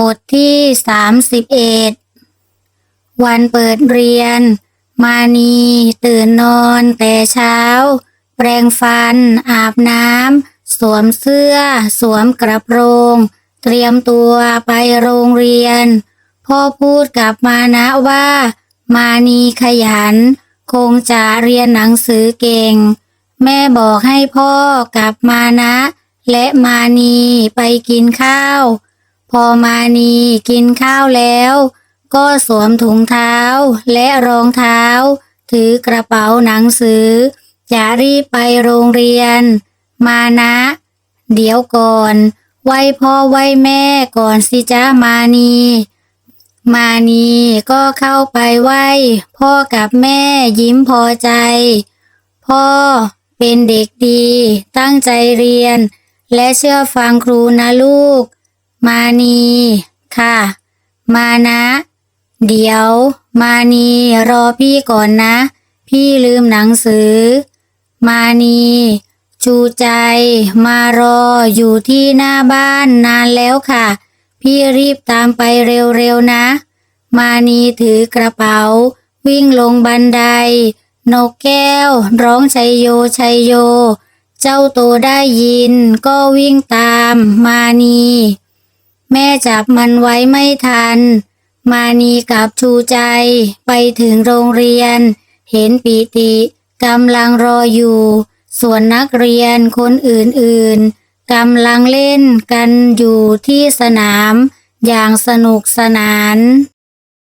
บทที่สามสิบเอ็ดวันเปิดเรียน มานีตื่นนอนแต่เช้า แปรงฟัน อาบน้ำ สวมเสื้อ สวมกระโปรง เตรียมตัวไปโรงเรียน พ่อพูดกับมานะว่า มานีขยัน คงจะเรียนหนังสือเก่ง แม่บอกให้พ่อกับมานะ และมานีไปกินข้าว พอมานีกินข้าวแล้ว ก็สวมถุงเท้าและรองเท้า ถือกระเป๋าหนังสือ จะรีบไปโรงเรียน มานะ เดี๋ยวก่อน ไหว้พ่อไหว้แม่ก่อนสิจ้ามานีมานีก็เข้าไปไหว้พ่อกับแม่ยิ้มพอใจ พ่อเป็นเด็กดี ตั้งใจเรียน และเชื่อฟังครูนะลูก มานี ค่ะ มานะ เดี๋ยว มานีรอพี่ก่อนนะ พี่ลืมหนังสือ มานี ชูใจ มารออยู่ที่หน้าบ้านนานแล้วค่ะ พี่รีบตามไปเร็วๆนะ มานีถือกระเป๋า วิ่งลงบันได นกแก้ว ร้องชัยโยชัยโย เจ้าโตได้ยินก็วิ่งตามมานี แม่จับมันไว้ไม่ทัน มานีกับชูใจไปถึงโรงเรียน เห็นปีติกำลังรออยู่ ส่วนนักเรียนคนอื่นๆกำลังเล่นกันอยู่ที่สนามอย่างสนุกสนาน